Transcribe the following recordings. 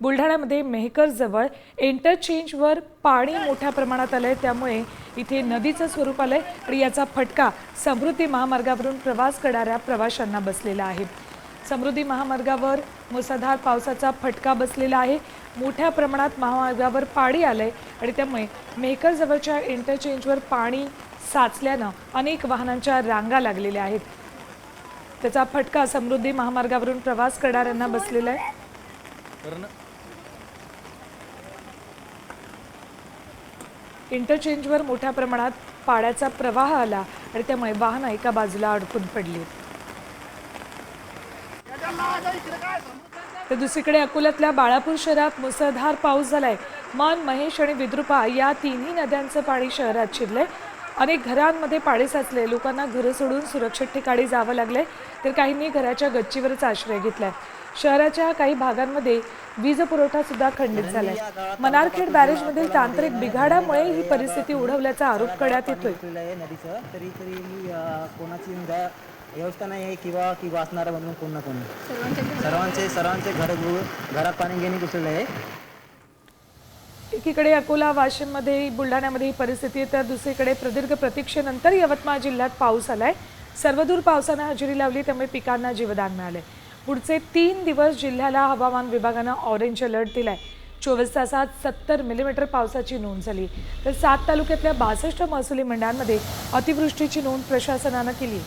बुलढाण्यामध्ये मेहकरजवळ इंटरचेंजवर पाणी मोठ्या प्रमाणात आलं आहे त्यामुळे इथे नदीचं स्वरूप आलंय आणि याचा फटका समृद्धी महामार्गावरून प्रवास करणाऱ्या प्रवाशांना बसलेला आहे. समृद्धी महामार्गावर मुसळधार पावसाचा फटका बसलेला आहे. मोठ्या प्रमाणात महामार्गावर पाणी आलं आहे आणि त्यामुळे मेहकरजवळच्या इंटरचेंजवर पाणी साचल्यानं अनेक वाहनांच्या रांगा लागलेल्या आहेत. त्याचा फटका समृद्धी महामार्गावरून प्रवास करणाऱ्यांना बसलेला आहे. इंटरचेंजवर मोठ्या प्रमाणात पाण्याचा प्रवाह आला आणि त्यामुळे वाहनं एका बाजूला अडकून पडली. तर दुसरीकडे अकोल्यातल्या बाळापूर शहरात मुसळधार पाऊस झालाय. मान महेश आणि विद्रुपा या तिन्ही नद्यांचं पाणी शहरात शिरलंय. अनेक घरांमध्ये पाणी साचले लोकांना घरं सोडून सुरक्षित ठिकाणी जावं लागलंय. तर काहींनी घराच्या गच्चीवरच आश्रय घेतलाय. शहराच्या काही भागांमध्ये वीज पुरवठा सुद्धा खंडित झालाय. मनारखेड बॅरेजमधील तांत्रिक बिघाडामुळे ही परिस्थिती ओढवल्याचा आरोप करण्यात येतोय. नदीचं. तरी तरी कोणाची व्यवस्था नाही आहे किंवा की वाचणारा म्हणून कोण ना कोणी सर्वांचे सर्वांचे घर घरात पाणी घेणे घुसलेलं आहे? एकीकडे अकोला वाशिममध्ये बुलढाण्यामध्ये ही परिस्थिती आहे तर दुसरीकडे प्रदीर्घ प्रतीक्षेनंतर यवतमाळ जिल्ह्यात पाऊस आलाय. सर्वदूर पावसानं हजेरी लावली त्यामुळे पिकांना जीवदान मिळाले पुढचे तीन दिवस जिल्ह्याला हवामान विभागानं ऑरेंज अलर्ट दिलाय. चोवीस तासात सत्तर मिलीमीटर पावसाची नोंद झाली. तर सात तालुक्यातल्या बासष्ट महसुली मंडळांमध्ये अतिवृष्टीची नोंद प्रशासनानं केली.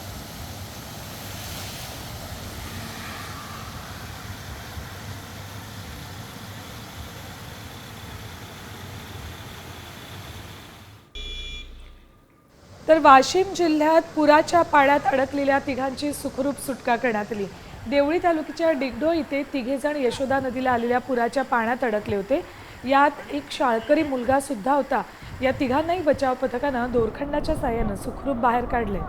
तर वाशिम जिल्ह्यात पुराच्या पाण्यात अडकलेल्या तिघांची सुखरूप सुटका करण्यात आली. देवळी तालुक्याच्या डिगडो इथे तिघेजण यशोदा नदीला आलेल्या पुराच्या पाण्यात अडकले होते. यात एक शाळकरी मुलगा सुद्धा होता. या तिघांनाही बचाव पथकानं दोरखंडाच्या साह्यानं सुखरूप बाहेर काढले.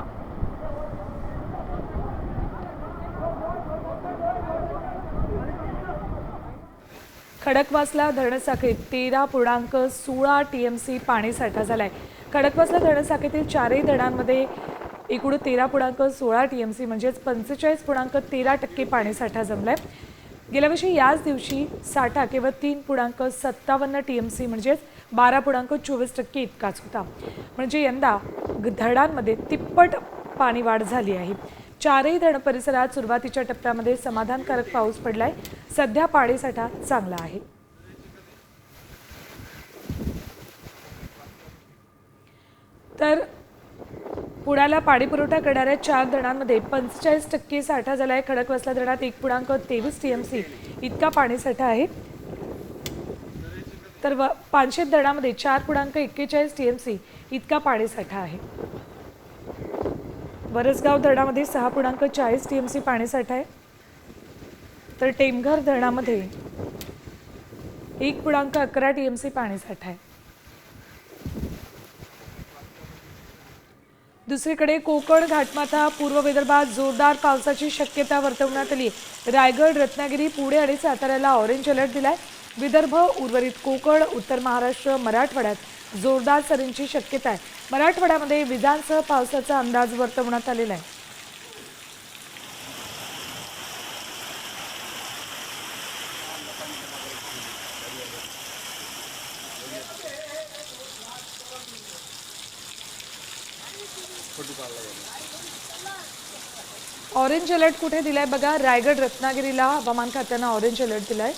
खडकवासला धरणसाखळीत तेरा पूर्णांक सोळा टी एम सी पाणीसाठा झालाय. खडकवासला धरणसाखळीतील चारही धरणांमध्ये एकूण तेरा पूर्णांक सोळा टी एम सी म्हणजेच पंचेचाळीस पूर्णांक तेरा टक्के पाणीसाठा जमलाय. गेल्या वर्षी याच दिवशी साठा केवळ तीन पूर्णांक सत्तावन्न टी एम सी म्हणजेच बारा पूर्णांक चोवीस टक्के इतकाच होता. म्हणजे यंदा धरणांमध्ये तिप्पट पाणी वाढ झाली आहे. चारही धरण परिसरात सुरुवातीच्या टप्प्यामध्ये समाधानकारक पाऊस पडलाय. सध्या पाणीसाठा चांगला आहे. तर पुण्याला पाणी पुरवठा करणाऱ्या चार धरणांमध्ये पंचेचाळीस टक्के साठा झाला आहे खडकवासला धरणात एक पूर्णांक तेवीस टी एम सी इतका पाणीसाठा आहे. तर व पानशेत धरणामध्ये चार पूर्णांक एक्केचाळीस टी एम सी इतका पाणीसाठा आहे. वरसगाव धरणामध्ये सहा पूर्णांक चाळीस टी एम सी पाणीसाठा आहे. तर टेमघर धरणामध्ये एक पूर्णांक अकरा टी एम सी पाणीसाठा आहे. दुसरीकडे कोकण घाटमाथा पूर्व विदर्भात जोरदार पावसाची शक्यता वर्तवण्यात आली. रायगड रत्नागिरी पुणे आणि साताऱ्याला ऑरेंज अलर्ट दिलाय. विदर्भ उर्वरित कोकण उत्तर महाराष्ट्र मराठवाड्यात जोरदार सरींची शक्यता आहे. मराठवाड्यामध्ये विजांसह पावसाचा अंदाज वर्तवण्यात आलेला आहे. ऑरेंज अलर्ट कुठे दिलाय बघा? रायगड रत्नागिरीला हवामान खात्यानं ऑरेंज अलर्ट दिलाय.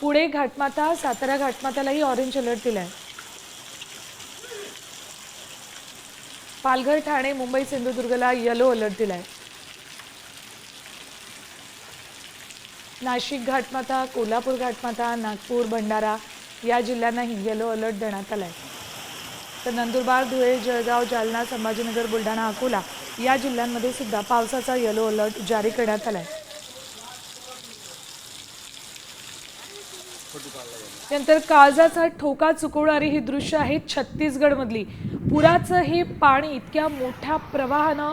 पुणे घाटमाता सातारा घाटमातालाही ऑरेंज अलर्ट दिलाय. पालघर ठाणे मुंबई सिंधुदुर्गला येलो अलर्ट दिलाय. नाशिक घाटमाता कोल्हापूर घाटमाता नागपूर भंडारा या जिल्ह्यांनाही येलो अलर्ट देण्यात आला आहे तर नंदुरबार धुळे जळगाव जालना संभाजीनगर बुलढाणा अकोला या जिल्ह्यांमध्ये सुद्धा पावसाचा येलो अलर्ट जारी करण्यात आलाय. नंतर काळजाचा ठोका चुकवणारी ही दृश्य आहेत छत्तीसगडमधली. पुराचं हे पाणी इतक्या मोठ्या प्रवाहानं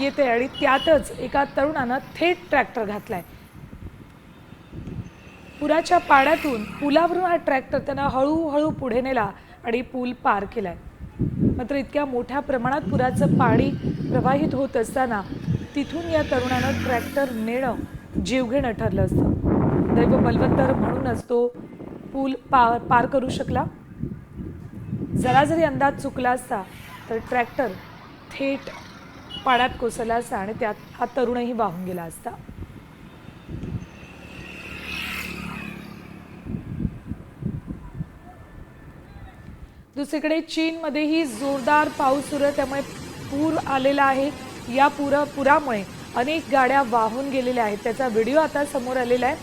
येते आणि त्यातच एका तरुणानं थेट ट्रॅक्टर घातलाय. पुराच्या पाण्यातून पुलावरून हा ट्रॅक्टर त्यांना हळूहळू पुढे नेला. आणि पूल पार केला आहे मात्र इतक्या मोठ्या प्रमाणात पुराचं पाणी प्रवाहित होत असताना तिथून या तरुणानं ट्रॅक्टर नेणं जीवघेणं ठरलं असतं. दैव बलवत्तर म्हणूनच तो पूल पार पार करू शकला. जरा जरी अंदाज चुकला असता तर ट्रॅक्टर थेट पाण्यात कोसळला असता आणि त्यात हा तरुणही वाहून गेला असता. दुसरीकडे चीनमध्येही जोरदार पाऊस सुरू आहे त्यामुळे पूर आलेला आहे. या पुरा पुरामुळे अनेक गाड्या वाहून गेलेल्या आहेत. त्याचा व्हिडिओ आता समोर आलेला आहे.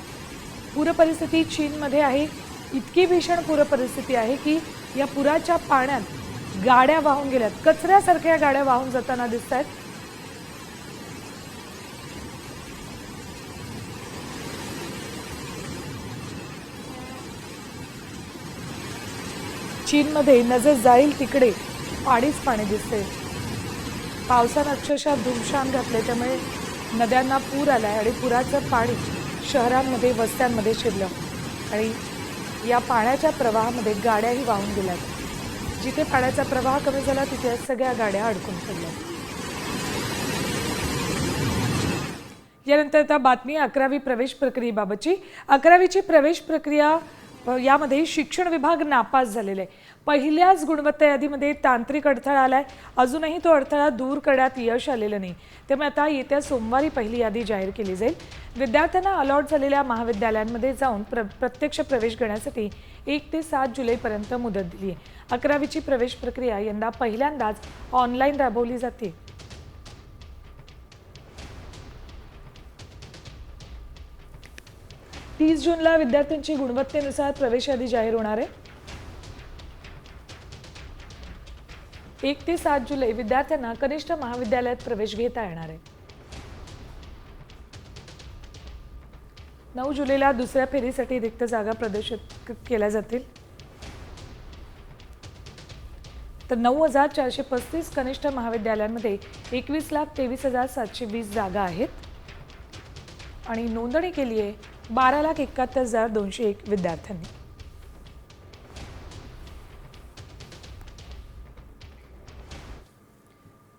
पूरपरिस्थिती चीनमध्ये आहे. इतकी भीषण पूरपरिस्थिती आहे की या पुराच्या पाण्यात गाड्या वाहून गेल्यात. कचऱ्यासारख्या गाड्या वाहून जाताना दिसत आहेत चीनमध्ये नजर जाईल तिकडे. पाणीच पाणी दिसते. पावसानं अक्षरशः धुमशान घातले त्यामुळे नद्यांना पूर आला आहे आणि पुराचं पाणी शहरांमध्ये वस्त्यांमध्ये शिरलं. आणि या पाण्याच्या प्रवाहामध्ये गाड्याही वाहून गेल्यात. जिथे पाण्याचा प्रवाह कमी झाला तिथे सगळ्या गाड्या अडकून पडल्या यानंतर आता बातमी अकरावी प्रवेश प्रक्रियेबाबतची. अकरावीची प्रवेश प्रक्रिया यामध्ये शिक्षण विभाग नापास झालेला आहे. पहिल्याच गुणवत्ता यादीमध्ये तांत्रिक अडथळा आलाय. अजूनही तो अडथळा दूर करण्यात यश आलेलं नाही. त्यामुळे आता येत्या सोमवारी पहिली यादी जाहीर केली जाईल. विद्यार्थ्यांना अलॉट झालेल्या महाविद्यालयांमध्ये जाऊन प्र प्रत्यक्ष प्रवेश घेण्यासाठी एक ते सात जुलैपर्यंत मुदत दिली आहे अकरावीची प्रवेश प्रक्रिया यंदा पहिल्यांदाच ऑनलाईन राबवली जाते. तीस जूनला विद्यार्थ्यांची गुणवत्तेनुसार प्रवेश यादी जाहीर होणार आहे. एक ते सात जुलै विद्यार्थ्यांना कनिष्ठ महाविद्यालयात प्रवेश घेता येणार आहे. नऊ जुलैला दुसऱ्या फेरीसाठी रिक्त जागा प्रदर्शित केल्या जातील. तर नऊ हजार चारशे पस्तीस कनिष्ठ महाविद्यालयांमध्ये एकवीस लाख तेवीस हजार सातशे वीस जागा आहेत. आणि नोंदणी केली आहे बारा लाख एकाहत्तर हजार दोनशे एक विद्यार्थ्यांनी.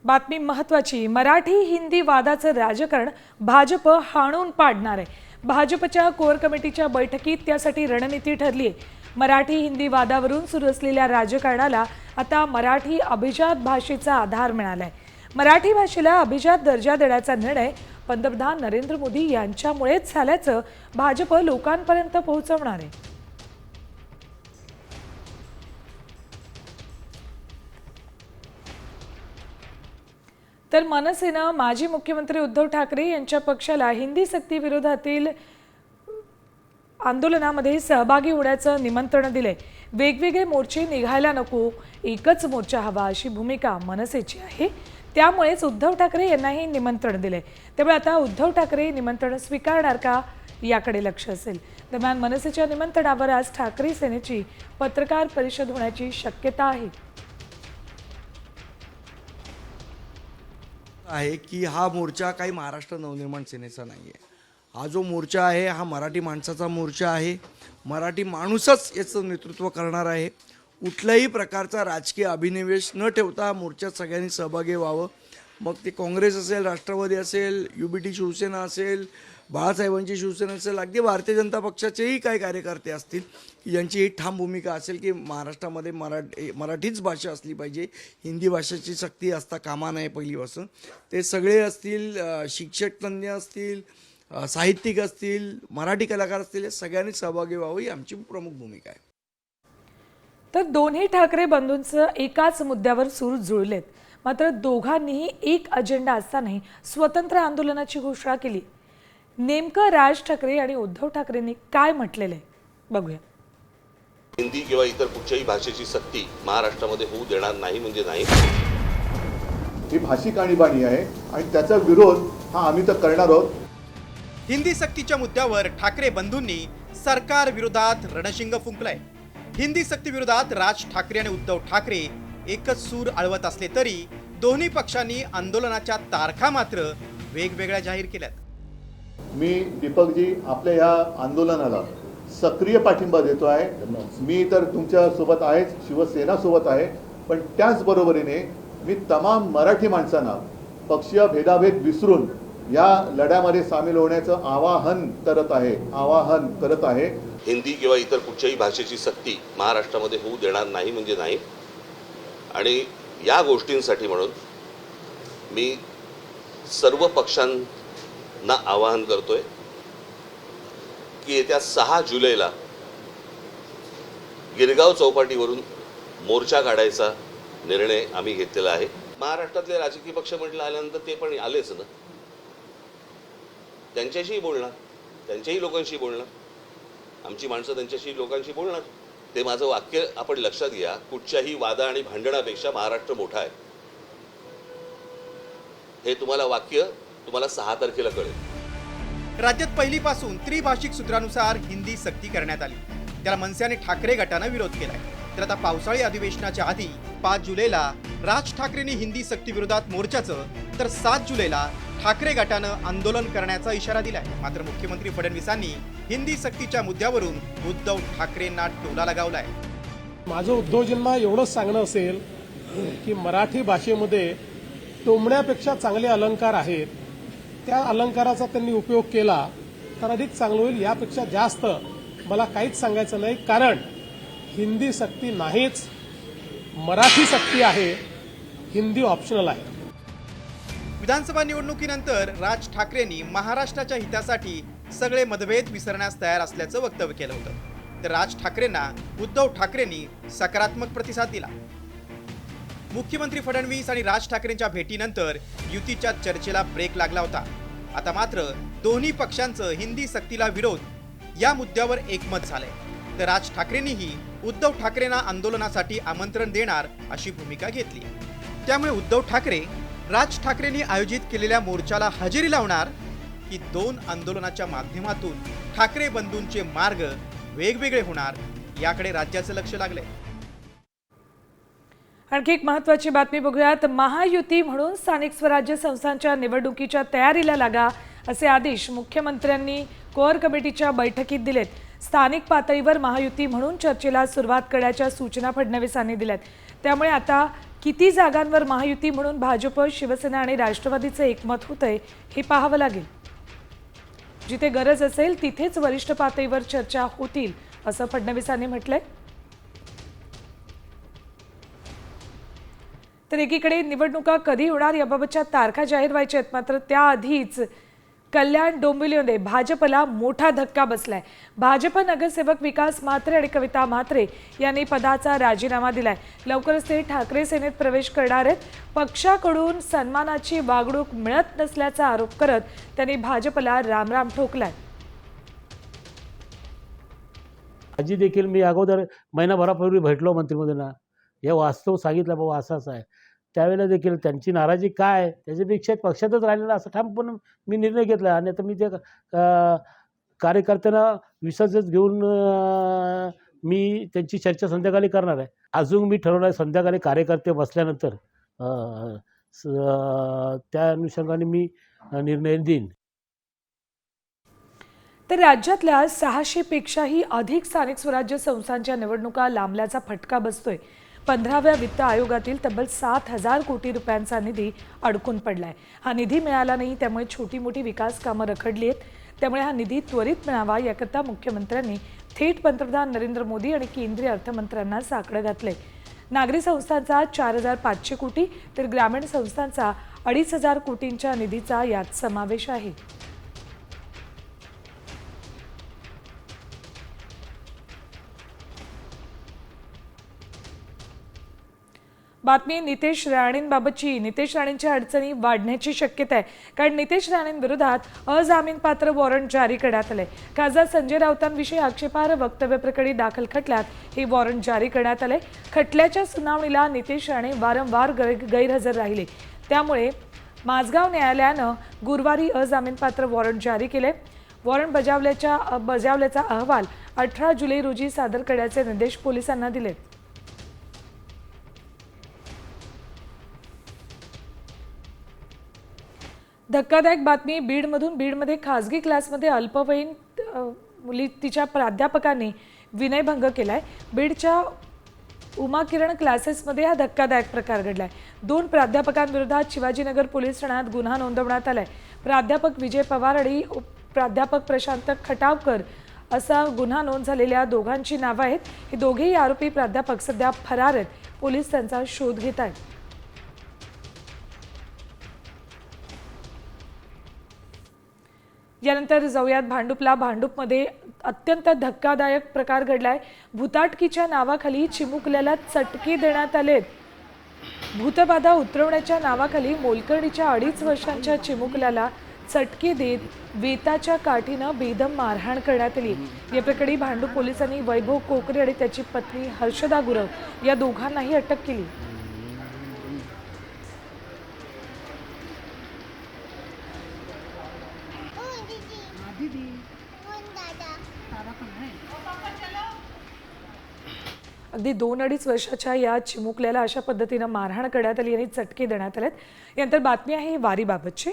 बातमी महत्वाची. मराठी हिंदी वादाचं राजकारण भाजप हाणून पाडणार आहे. भाजपच्या कोर कमिटीच्या बैठकीत त्यासाठी रणनीती ठरली आहे मराठी हिंदी वादावरून सुरू असलेल्या राजकारणाला आता मराठी अभिजात भाषेचा आधार मिळाला आहे मराठी भाषेला अभिजात दर्जा देण्याचा निर्णय पंतप्रधान नरेंद्र मोदी यांच्यामुळेच झाल्याचं भाजप लोकांपर्यंत पोहोचवणार आहे. तर मनसेनं माजी मुख्यमंत्री उद्धव ठाकरे यांच्या पक्षाला हिंदी सक्ती विरोधातील आंदोलनामध्ये सहभागी होण्याचं निमंत्रण दिलंय. वेगवेगळे मोर्चे निघायला नको एकच मोर्चा हवा अशी भूमिका मनसेची आहे. त्यामुळेच उद्धव ठाकरे यांनाही निमंत्रण दिले. त्यामुळे आता उद्धव ठाकरे निमंत्रण स्वीकारणार का याकडे लक्ष असेल. दरम्यान मनसेच्या निमंत्रणावर आज ठाकरे सेनेची पत्रकार परिषद होण्याची शक्यता आहे. आहे की हा मोर्चा काही महाराष्ट्र नवनिर्माण सेनेचा नाही आहे हा जो मोर्चा आहे हा मराठी माणसाचा मोर्चा आहे. मराठी माणूसच याचं नेतृत्व करणार आहे. कुठल्याही प्रकारचा राजकीय अभिनिवेश न ठेवता हा मोर्चात सगळ्यांनी सहभागी व्हावं. मग ते काँग्रेस असेल राष्ट्रवादी असेल यू बी टी शिवसेना असेल बाळासाहेबांची शिवसेना असेल अगदी भारतीय जनता पक्षाचेही काही कार्यकर्ते असतील की ज्यांची ही ठाम भूमिका असेल की महाराष्ट्रामध्ये मराठी मराठीच भाषा असली पाहिजे हिंदी भाषेची सक्ती असता कामा नाही पहिलीपासून. ते सगळे असतील शिक्षक तज्ज्ञ असतील साहित्यिक असतील मराठी कलाकार असतील या सगळ्यांनी सहभागी व्हावं ही आमची प्रमुख भूमिका आहे. तर दोन्ही ठाकरे बंधूंचं एकाच मुद्द्यावर सूर जुळलेत. मात्र दोघांनीही एक अजेंडा असतानाही स्वतंत्र आंदोलनाची घोषणा केली. नेमकं राज ठाकरे आणि उद्धव ठाकरेंनी काय म्हटलेलं आहे? बघूया. हिंदी किंवा इतर कुठच्याही भाषेची सक्ती महाराष्ट्रामध्ये होऊ देणार नाही म्हणजे नाही. ही भाषिक आणीबाणी आहे आणि त्याचा विरोध हा आम्ही तर करणार आहोत. हिंदी सक्तीच्या मुद्द्यावर ठाकरे बंधूंनी सरकार विरोधात रणशिंग फुंकलाय. हिंदी सक्तीविरोधात राज ठाकरे आणि उद्धव ठाकरे एकच सूर आळवत असले तरी दोन्ही पक्षांनी आंदोलनाच्या तारखा मात्र वेगवेगळ्या जाहीर केल्यात. मी दीपकजी आपल्या या आंदोलनाला सक्रिय पाठिंबा देतो आहे. मी तर तुमच्यासोबत आहेच शिवसेना सोबत आहे. पण त्याचबरोबरीने मी तमाम मराठी माणसांना पक्षीय भेदाभेद विसरून या लढ्यामध्ये सामील होण्याचं आवाहन करत आहे आवाहन करत आहे. हिंदी किंवा इतर कुठच्याही भाषेची सक्ती महाराष्ट्रामध्ये होऊ देणार नाही म्हणजे नाही. आणि या गोष्टींसाठी म्हणून मी सर्व पक्षांना आवाहन करतोय की येत्या सहा जुलैला गिरगाव चौपाटीवरून मोर्चा काढायचा निर्णय आम्ही घेतलेला आहे. महाराष्ट्रातले राजकीय पक्ष म्हटलं आल्यानंतर ते पण आलेच ना. त्यांच्याशीही बोलणार त्यांच्याही लोकांशी बोलणार. आमची माणसं त्यांच्याशी लोकांशी बोलणार. ते माझं वाक्य आपण लक्षात घ्या. कुठच्याही वादा आणि भांडणापेक्षा महाराष्ट्र मोठा आहे. हे तुम्हाला वाक्य तुम्हाला सहा तारखेला कळेल. राज्यात पहिलीपासून त्रिभाषिक सूत्रानुसार हिंदी सक्ती करण्यात आली. त्याला मनसे आणि ठाकरे गटानं विरोध केलाय. तर आता पावसाळी अधिवेशनाच्या आधी पाच जुलैला राज ठाकरेंनी हिंदी सक्तीविरोधात मोर्चाचं तर सात जुलैला ठाकरे गटानं आंदोलन करण्याचा इशारा दिलाय. मात्र मुख्यमंत्री फडणवीसांनी हिंदी सक्तीच्या मुद्द्यावरून उद्धव ठाकरेंना टोला लगावलाय. माझं उद्धवजींना एवढंच सांगणं असेल की मराठी भाषेमध्ये टोमण्यापेक्षा चांगले अलंकार आहेत. त्या अलंकाराचा त्यांनी उपयोग केला तर अधिक चांगलं होईल यापेक्षा जास्त मला काहीच सांगायचं नाही. कारण हिंदी सक्ती नाहीच मराठी सक्ती आहे हिंदी ऑप्शनल आहे. विधानसभा निवडणुकीनंतर राज ठाकरेंनी महाराष्ट्राच्या हितासाठी सगळे मतभेद विसरण्यास तयार असल्याचं वक्तव्य केलं होतं. तर राज ठाकरेंना उद्धव ठाकरेंनी सकारात्मक प्रतिसाद दिला. मुख्यमंत्री फडणवीस आणि राज ठाकरेंच्या भेटीनंतर युतीच्या चर्चेला ब्रेक लागला होता. आता मात्र दोन्ही पक्षांचं हिंदी सक्तीला विरोध या मुद्द्यावर एकमत झालंय. तर राज ठाकरेंनीही उद्धव ठाकरेंना आंदोलनासाठी आमंत्रण देणार अशी भूमिका घेतली. त्यामुळे उद्धव ठाकरे राज ठाकरेंनी आयोजित केलेल्या मोर्चाला हजेरी लावणार की दोन आंदोलनाच्या माध्यमातून ठाकरे बंधूंचे मार्ग वेगवेगळे होणार याकडे राज्याचं लक्ष लागले आणखी एक महत्वाची बातमी बघूयात. महायुती म्हणून स्थानिक स्वराज्य संस्थांच्या निवडणुकीच्या तयारीला लागा असे आदेश मुख्यमंत्र्यांनी कोअर कमिटीच्या बैठकीत दिलेत. स्थानिक पातळीवर महायुती म्हणून चर्चेला सुरुवात करण्याच्या सूचना फडणवीसांनी दिल्यात. त्यामुळे आता किती जागांवर महायुती म्हणून भाजप शिवसेना आणि राष्ट्रवादीचं एकमत होतंय हे पाहावं लागेल. जिथे गरज असेल तिथेच वरिष्ठ पातळीवर चर्चा होतील असं फडणवीसांनी म्हटलंय. तर एकीकडे निवडणुका कधी होणार याबाबतच्या तारखा जाहीर व्हायच्या आहेत मात्र त्याआधीच कल्याण डोंबिवलीमध्ये भाजपला मोठा धक्का बसलाय. भाजप नगरसेवक विकास म्हात्रे आणि कविता म्हात्रे यांनी पदाचा राजीनामा दिलाय. लवकरच ते ठाकरे सेनेत प्रवेश करणार आहेत. पक्षाकडून सन्मानाची वागणूक मिळत नसल्याचा आरोप करत त्यांनी भाजपला रामराम ठोकलाय. आजी देखील मी अगोदर महिनाभरापूर्वी भेटलो मंत्रिमंत्र्यांना हे वास्तव सांगितलं बाबा असाच असं आहे. त्यावेळेला देखील त्यांची नाराजी काय त्याच्यापेक्षा पक्षातच राहिलेला असं ठामपण मी निर्णय घेतला आणि आता मी ते कार्यकर्त्यांना विश्वासच घेऊन मी त्यांची चर्चा संध्याकाळी करणार आहे. अजून मी ठरवलं आहे संध्याकाळी कार्यकर्ते बसल्यानंतर त्या अनुषंगाने मी निर्णय देईन. तर राज्यातल्या सहाशेपेक्षाही अधिक स्थानिक स्वराज्य संस्थांच्या निवडणुका लांबल्याचा फटका बसतोय. पंधराव्या वित्त आयोगातील तब्बल सात हजार कोटी रुपयांचा निधी अडकून पडलाय. हा निधी मिळाला नाही त्यामुळे छोटी मोठी विकास कामं रखडली आहेत. त्यामुळे हा निधी त्वरित मिळावा याकरता मुख्यमंत्र्यांनी थेट पंतप्रधान नरेंद्र मोदी आणि केंद्रीय अर्थमंत्र्यांना साकडं घातलंय. नागरी संस्थांचा चार हजार पाचशे कोटी तर ग्रामीण संस्थांचा अडीच हजार कोटींच्या निधीचा यात समावेश आहे. बातमी नितेश राणेंबाबतची. नितेश राणेंच्या अडचणी वाढण्याची शक्यता आहे. कारण नितेश राणेंविरोधात अजामीनपात्र वॉरंट जारी करण्यात आले खासदार संजय राऊतांविषयी आक्षेपार्ह वक्तव्यप्रकरणी दाखल खटल्यात हे वॉरंट जारी करण्यात आले खटल्याच्या सुनावणीला नितेश राणे वारंवार गैरहजर राहिले. त्यामुळे माझगाव न्यायालयानं गुरुवारी अजामीनपात्र वॉरंट जारी केले वॉरंट बजावल्याच्या बजावल्याचा अहवाल अठरा जुलै रोजी सादर करण्याचे निर्देश पोलिसांना दिलेत. धक्कादायक बातमी बीडमधून बीडमध्ये खासगी क्लासमध्ये अल्पवयीन मुली तिच्या प्राध्यापकांनी विनयभंग केला आहे बीडच्या उमा किरण क्लासेसमध्ये हा धक्कादायक प्रकार घडला आहे दोन प्राध्यापकांविरोधात शिवाजीनगर पोलीस ठाण्यात गुन्हा नोंदवण्यात आला आहे प्राध्यापक विजय पवार आणि उप- प्राध्यापक प्रशांत खटावकर असा गुन्हा नोंद झालेल्या दोघांची नावं आहेत. हे दोघेही आरोपी प्राध्यापक सध्या फरार आहेत. पोलीस त्यांचा शोध घेत आहेत यानंतर जाऊयात भांडूपला. भांडूपमध्ये अत्यंत धक्कादायक प्रकार घडलाय. भूताटकीच्या नावाखाली चिमुकल्याला चटके देण्यात आलेत भूतबाधा उतरवण्याच्या नावाखाली मोलकर्णीच्या अडीच वर्षांच्या चिमुकल्याला चटके देत वेताच्या काठीनं बेदम मारहाण करण्यात आली. या प्रकरणी भांडूप पोलिसांनी वैभव कोकरे आणि त्याची पत्नी हर्षदा गुरव या दोघांनाही अटक केली. अगदी दोन अडीच वर्षाच्या या चिमुकल्याला अशा पद्धतीनं मारहाण करण्यात आली आणि चटके देण्यात आलेत. यानंतर बातमी आहे वारीबाबतची.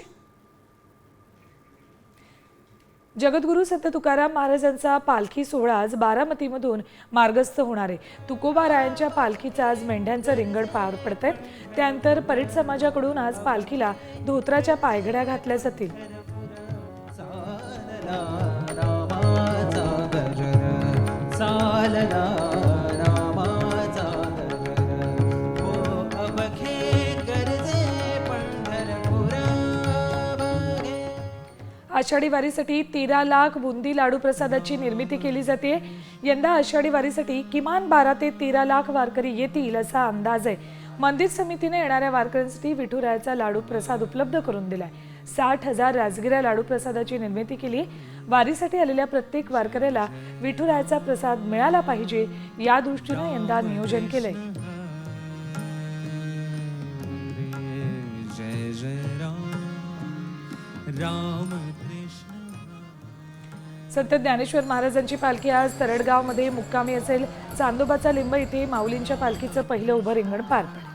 जगद्गुरू संत तुकाराम महाराजांचा पालखी सोहळा आज बारामतीमधून मार्गस्थ होणार आहे. तुकोबा रायांच्या आज मेंढ्यांचं रिंगण पार पडतंय. त्यानंतर परीट समाजाकडून आज पालखीला धोत्राच्या पायघड्या घातल्या जातील. आषाढी वारीसाठी तेरा लाख बुंदी लाडू प्रसादाची निर्मिती केली जाते. यंदा आषाढी वारीसाठी किमान बारा ते तेरा लाख वारकरी येतील असा अंदाज आहे. मंदिर समितीने येणाऱ्या वारकऱ्यांसाठी विठुरायाचा लाडू प्रसाद उपलब्ध करून दिलाय. साठ हजार राजगिरा लाडू प्रसादाची निर्मिती केली. वारीसाठी आलेल्या प्रत्येक वारकऱ्याला विठुरायाचा प्रसाद मिळाला पाहिजे या दृष्टीनं यंदा नियोजन केलंय. जय जय राम. राम संत ज्ञानेश्वर महाराजांची पालखी आज तरडगावमध्ये मुक्कामी असेल. चांदोबाचा लिंब इथे माऊलींच्या पालखीचं पहिलं उभं रिंगण पार पडेल.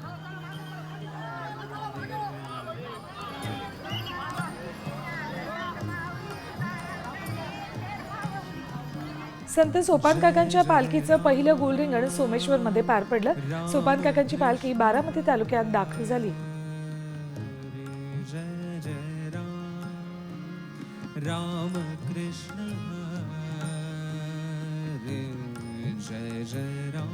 संत सोपान काकांच्या पालखीचं पहिलं गोल रिंगण सोमेश्वरमध्ये पार पडलं. सोपान काकांची पालखी बारामती तालुक्यात दाखल झाली. जय राम कृष्ण हरे जय जय राम।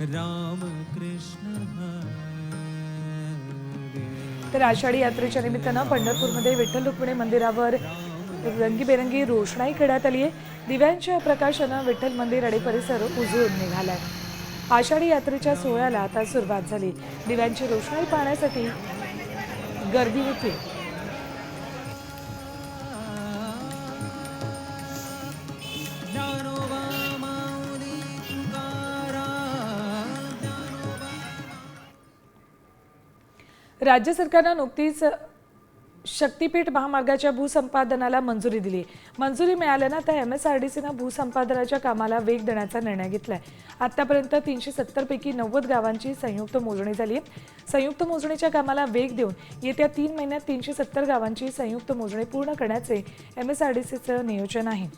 राम कृष्ण हरे। तर आषाढी यात्रेच्या निमित्तानं पंढरपूरमध्ये विठ्ठल रुक्मिणी मंदिरावर रंगीबेरंगी रोषणाई करण्यात आली आहे. दिव्यांच्या प्रकाशानं विठ्ठल मंदिर आणि परिसर उजळून निघालाय. आषाढी यात्रेच्या सोहळ्याला आता सुरुवात झाली. दिव्यांची रोषणाई पाहण्यासाठी गर्दी होती. राज्य सरकारनं नुकतीच शक्तीपीठ महामार्गाच्या भूसंपादनाला मंजुरी दिली. मंजुरी मिळाल्यानं आता एम एस आर डी सीनं भूसंपादनाच्या कामाला वेग देण्याचा निर्णय घेतलाय. आतापर्यंत तीनशे सत्तरपैकी नव्वद गावांची संयुक्त मोजणी झाली. आहे संयुक्त मोजणीच्या कामाला वेग देऊन येत्या तीन महिन्यात तीनशे सत्तर गावांची संयुक्त मोजणी पूर्ण करण्याचे एम एस आर डी सीचं नियोजन आहे.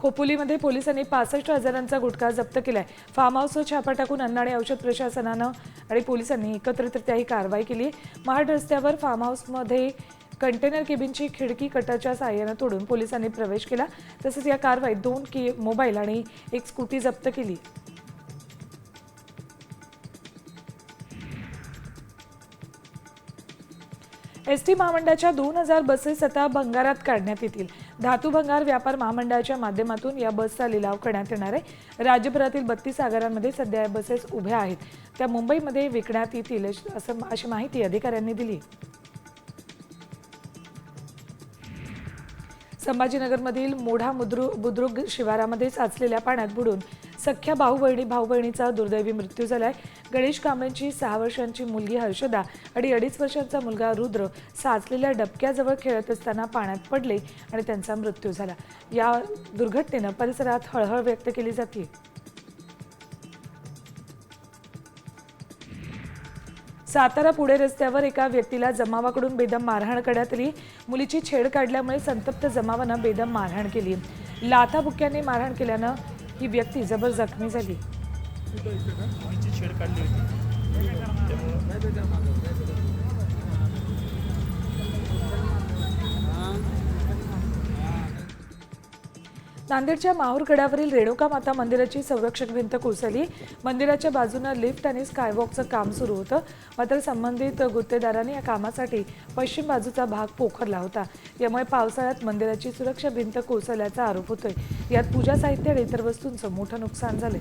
खोपोलीमध्ये पोलिसांनी पासष्ट हजारांचा गुटखा जप्त केलाय. फार्म हाऊसवर छापा टाकून अन्न आणि औषध प्रशासनानं आणि पोलिसांनी एकत्रितरित्या ही कारवाई केली. महाड रस्त्यावर फार्म हाऊसमध्ये कंटेनर केबिनची खिडकी कटाच्या सहाय्यानं तोडून पोलिसांनी प्रवेश केला. तसंच या कारवाईत दोन के मोबाईल आणि एक स्कूटी जप्त केली. एस टी महामंडळाच्या दोन हजार बसेस आता भंगारात काढण्यात येतील. धातू भंगार व्यापार महामंडळाच्या माध्यमातून या बसचा लिलाव करण्यात येणार आहे. राज्यभरातील बत्तीस आगारांमध्ये सध्या या बसेस उभ्या आहेत. त्या मुंबईमध्ये विकण्यात येतील असं अशी माहिती अधिकाऱ्यांनी दिली. संभाजीनगरमधील मोढा मुद्रु बुद्रुक शिवारामध्ये साचलेल्या पाण्यात बुडून सख्ख्या भाऊ बहिणी भाऊ बहिणीचा दुर्दैवी मृत्यू झालाय. गणेश कांबळेंची सहा वर्षांची मुलगी हर्षदा आणि अडीच वर्षांचा मुलगा रुद्र साचलेल्या डबक्याजवळ खेळत असताना पाण्यात पडले आणि त्यांचा मृत्यू झाला. या दुर्घटनेनं परिसरात हळहळ व्यक्त केली जाते सातारा पुणे रस्त्यावर एका व्यक्तीला जमावाकडून बेदम मारहाण करण्यात आली. मुलीची छेड काढल्यामुळे संतप्त जमावानं बेदम मारहाण केली. लाथाबुक्याने मारहाण केल्यानं ही व्यक्ती जबर जखमी झाली. नांदेडच्या माहूर गडावरील रेणुका माता मंदिराची संरक्षक भिंत कोसळली. मंदिराच्या बाजूनं लिफ्ट आणि स्कायवॉकचं काम सुरू होतं. मात्र संबंधित गुत्तेदारांनी या कामासाठी पश्चिम बाजूचा भाग पोखरला होता. यामुळे पावसाळ्यात मंदिराची सुरक्षा भिंत कोसळल्याचा आरोप होतोय. यात पूजा साहित्य आणि इतर वस्तूंचं मोठं नुकसान झालं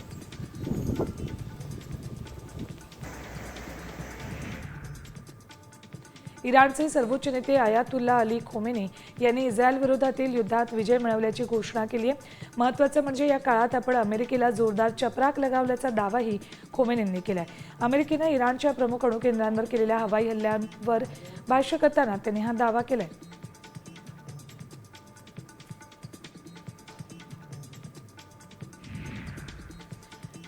इराणचे सर्वोच्च नेते आयातुल्ला अली खोमेनी यांनी इस्रायलविरोधातील युद्धात विजय मिळवल्याची घोषणा केली आहे. महत्त्वाचं म्हणजे या काळात आपण अमेरिकेला जोरदार चपराक लगावल्याचा दावाही खोमेनींनी केला आहे अमेरिकेनं इराणच्या प्रमुख अणुकेंद्रांवर केलेल्या हवाई हल्ल्यांवर भाष्य करताना त्यांनी हा दावा केलाय.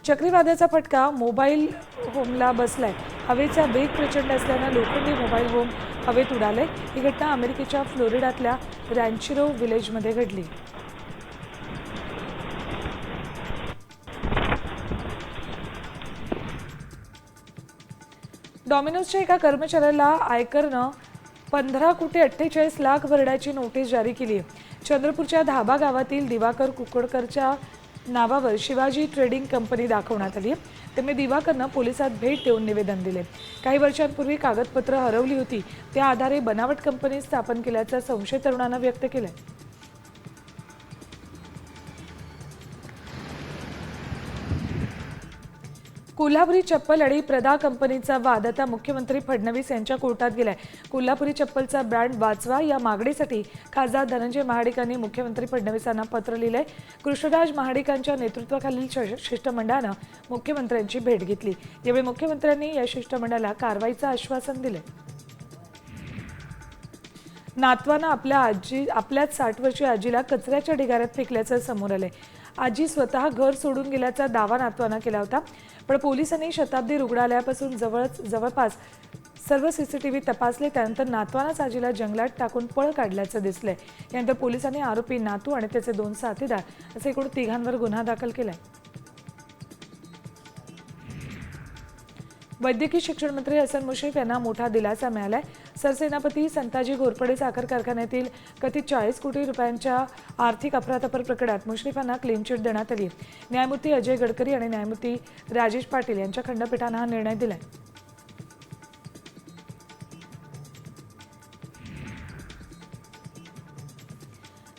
चक्रीवादळाचा फटका मोबाईल होमला बसलाय. हवेचा वेग प्रचंड असल्यानं लोखंडी मोबाईल होम हवेत उडालंय. ही घटना अमेरिकेच्या फ्लोरिडातल्या रॅन्चिरो विलेजमध्ये घडली. डॉमिनोजच्या एका कर्मचाऱ्याला आयकरनं पंधरा कोटी अठ्ठेचाळीस लाख भरण्याची नोटीस जारी केली आहे चंद्रपूरच्या धाबा गावातील दिवाकर कुकडकरच्या नावावर शिवाजी ट्रेडिंग कंपनी दाखवण्यात आली. त्यांनी त्यामुळे दिवाकरनं पोलिसात भेट देऊन निवेदन दिले. काही वर्षांपूर्वी कागदपत्र हरवली होती. त्या आधारे बनावट कंपनी स्थापन केल्याचा संशय तरुणानं व्यक्त केलाय. कोल्हापुरी चप्पल आणि प्रदा कंपनीचा वाद आता मुख्यमंत्री फडणवीस यांच्या कोर्टात गेलाय. कोल्हापुरी चप्पलचा ब्रँड वाचवा या मागणीसाठी खासदार धनंजय महाडिकांनी मुख्यमंत्री फडणवीसांना पत्र लिहिलंय. कृष्णराज महाडिकांच्या नेतृत्वाखालील शिष्टमंडळानं मुख्यमंत्र्यांची भेट घेतली. यावेळी मुख्यमंत्र्यांनी या शिष्टमंडळाला कारवाईचं आश्वासन दिलंय. नातवानं आपल्या आजी आपल्याच साठ वर्षीय आजीला कचऱ्याच्या ढिगाऱ्यात फेकल्याचं समोर आलंय. आजी स्वतः घर सोडून गेल्याचा दावा नातवानं केला होता. पण पोलिसांनी शताब्दी रुग्णालयापासून जवळच जवळपास सर्व सीसीटीव्ही तपासले. त्यानंतर नातवानच आजीला जंगलात टाकून पळ काढल्याचं दिसलंय. यानंतर पोलिसांनी आरोपी नातू आणि त्याचे दोन साथीदार असे एकूण तिघांवर गुन्हा दाखल केलाय. वैद्यकीय शिक्षण मंत्री हसन मुश्रीफ यांना मोठा दिलासा मिळालाय. सरसेनापती संताजी घोरपडे साखर कारखान्यातील कथित चाळीस कोटी रुपयांच्या आर्थिक अफरातफर प्रकरणात मुश्रीफांना क्लीन चिट देण्यात आली. न्यायमूर्ती अजय गडकरी आणि न्यायमूर्ती राजेश पाटील यांच्या खंडपीठानं हा निर्णय दिलाय.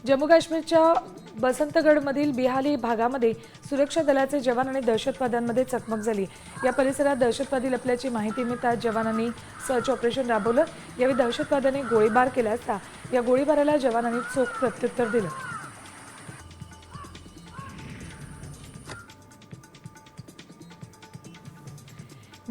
जम्मू काश्मीरच्या बसंतगडमधील बिहाली भागामध्ये सुरक्षा दलाचे जवान आणि दहशतवाद्यांमध्ये चकमक झाली. या परिसरात दहशतवादी लपल्याची माहिती मिळताच जवानांनी सर्च ऑपरेशन राबवलं. यावेळी दहशतवाद्यांनी गोळीबार केला असता. या गोळीबाराला जवानांनी चोख प्रत्युत्तर दिलं.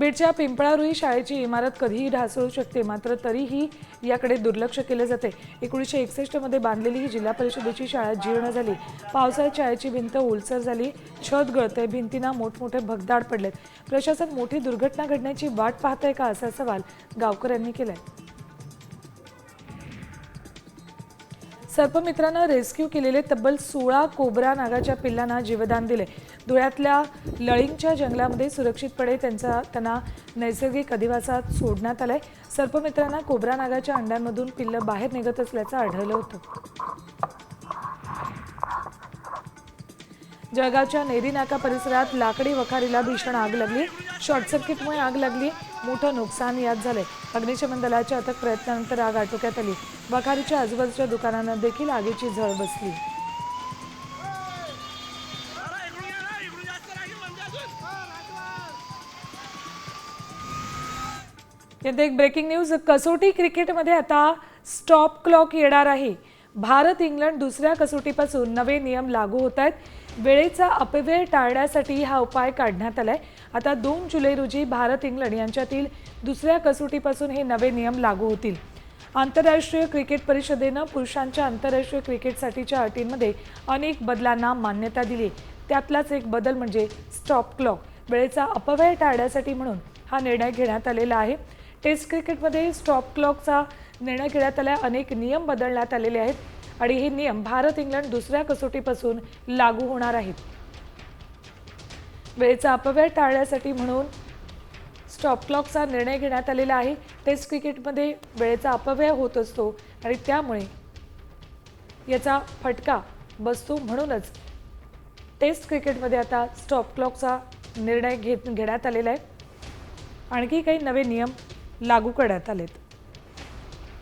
बीडच्या पिंपळारुई शाळेची इमारत कधीही ढासळू शकते मात्र तरीही याकडे दुर्लक्ष केले जाते. एकोणीसशे एकसष्टमध्ये बांधलेली ही जिल्हा परिषदेची शाळा जीर्ण झाली. पावसाळ्यात शाळेची भिंत ओलसर झाली. छत गळते भिंतींना मोठमोठे भगदाड पडलेत. प्रशासन मोठी दुर्घटना घडण्याची वाट पाहतंय का असा सवाल गावकऱ्यांनी केलाय. सर्पमित्रानं रेस्क्यू केलेले तब्बल सोळा कोबरा नागाच्या पिल्लांना जीवदान दिले. धुळ्यातल्या लळिंगच्या जंगलामध्ये सुरक्षितपणे त्यांचा त्यांना नैसर्गिक अधिवासात सोडण्यात आलंय. सर्पमित्रांना कोबरा नागाच्या अंड्यांमधून पिल्लं बाहेर निघत असल्याचं आढळलं होतं. जळगावच्या नेरी नाका परिसरात लाकडी वखारीला भीषण आग लागली. शॉर्ट सर्किटमुळे आग लागली. मोठं नुकसान यात झालंय. अग्निशमन दलाच्या अथक प्रयत्नानंतर आग आटोक्यात आली. वखारीच्या आजूबाजूच्या दुकानांना देखील आगीची झळ बसली. एक ब्रेकिंग न्यूज कसोटी क्रिकेटमध्ये आता स्टॉप क्लॉक येणार आहे. भारत इंग्लंड दुसऱ्या कसोटीपासून नवे नियम लागू होत आहेत. वेळेचा अपव्यय टाळण्यासाठी हा उपाय काढण्यात आलाय. आता दोन जुलै रोजी भारत इंग्लंड यांच्यातील दुसऱ्या कसोटीपासून हे नवे नियम लागू होतील. आंतरराष्ट्रीय क्रिकेट परिषदेनं पुरुषांच्या आंतरराष्ट्रीय क्रिकेटसाठीच्या अटींमध्ये अनेक बदलांना मान्यता दिली. त्यातलाच एक बदल म्हणजे स्टॉप क्लॉक वेळेचा अपव्यय टाळण्यासाठी म्हणून हा निर्णय घेण्यात आलेला आहे. टेस्ट क्रिकेटमध्ये स्टॉप क्लॉकचा निर्णय घेण्यात आला अनेक नियम बदलण्यात आलेले आहेत. आणि हे नियम भारत इंग्लंड दुसऱ्या कसोटीपासून लागू होणार आहेत. वेळेचा अपव्यय टाळण्यासाठी म्हणून स्टॉप क्लॉकचा निर्णय घेण्यात आलेला आहे. टेस्ट क्रिकेटमध्ये वेळेचा अपव्यय होत असतो आणि त्यामुळे याचा फटका बसतो म्हणूनच टेस्ट क्रिकेटमध्ये आता स्टॉप क्लॉकचा निर्णय घेत घेण्यात आलेला आहे. आणखी काही नवे नियम लागू करण्यात आलेत.